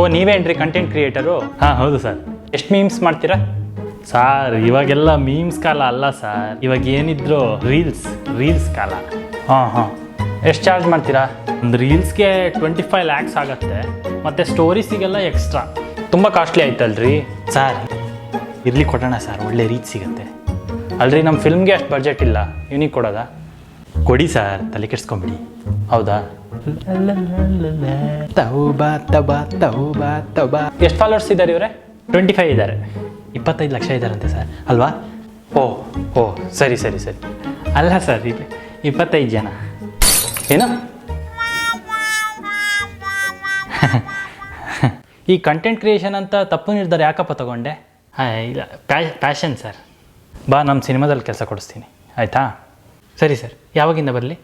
ಓ ನೀವೇನ್ರಿ content creator ಹಾಂ ಹೌದು sir ಎಷ್ಟು ಮೀಮ್ಸ್ ಮಾಡ್ತೀರಾ? ಸಾರ್ ಇವಾಗೆಲ್ಲ ಮೀಮ್ಸ್ ಕಾಲ ಅಲ್ಲ ಸರ್ ಇವಾಗ ಏನಿದ್ರು ರೀಲ್ಸ್ ರೀಲ್ಸ್ ಕಾಲ. ಹಾಂ ಹಾಂ. ಎಷ್ಟು ಚಾರ್ಜ್ ಮಾಡ್ತೀರಾ? ಒಂದು ರೀಲ್ಸ್ಗೆ ಟ್ವೆಂಟಿ ಫೈವ್ ಲ್ಯಾಕ್ಸ್ ಆಗುತ್ತೆ. ಮತ್ತು ಸ್ಟೋರೀಸಿಗೆಲ್ಲ ಎಕ್ಸ್ಟ್ರಾ ತುಂಬ ಕಾಸ್ಟ್ಲಿ ಆಯ್ತಲ್ರಿ? ಸರ್ ಇರಲಿ ಕೊಡೋಣ ಸರ್ ಒಳ್ಳೆ ರೀಚ್ ಸಿಗುತ್ತೆ. ಅಲ್ರಿ ನಮ್ಮ ಫಿಲ್ಮ್ಗೆ ಅಷ್ಟು ಬಜೆಟ್ ಇಲ್ಲ. ಯೂನಿಕ್ ಕೊಡೋದಾ? ಕೊಡಿ ಸರ್, ತಲೆ ಕೆಡ್ಸ್ಕೊಂಬಿಡಿ. ಹೌದಾ? ತೌಬಾ, ತಬಾ ತೌಬಾ, ತಬಾ. ಎಷ್ಟು ಫಾಲೋವರ್ಸ್ ಇದ್ದಾರೆ ಇವರೇ? ಟ್ವೆಂಟಿ ಫೈವ್ ಇದ್ದಾರೆ. ಇಪ್ಪತ್ತೈದು ಲಕ್ಷ ಇದ್ದಾರಂತೆ ಸರ್. ಅಲ್ವಾ? ಓ ಓ, ಸರಿ ಸರಿ ಸರಿ. ಅಲ್ಲ ಸರ್, ಇಪ್- ಇಪ್ಪತ್ತೈದು ಜನ. ಏನು? ಈ ಕಂಟೆಂಟ್ ಕ್ರಿಯೇಷನ್ ಅಂತ ತಪ್ಪು ನಿರ್ಧಾರ ಯಾಕಪ್ಪ ತಗೊಂಡೆ? ಹಾಂ ಇಲ್ಲ ಪ್ಯಾಷನ್ ಸರ್. ಬಾ ನಮ್ಮ ಸಿನಿಮಾದಲ್ಲಿ ಕೆಲಸ ಕೊಡಿಸ್ತೀನಿ. ಆಯಿತಾ? ಸರಿ ಸರ್ ಯಾವಾಗಿಂದ ಬರಲಿ?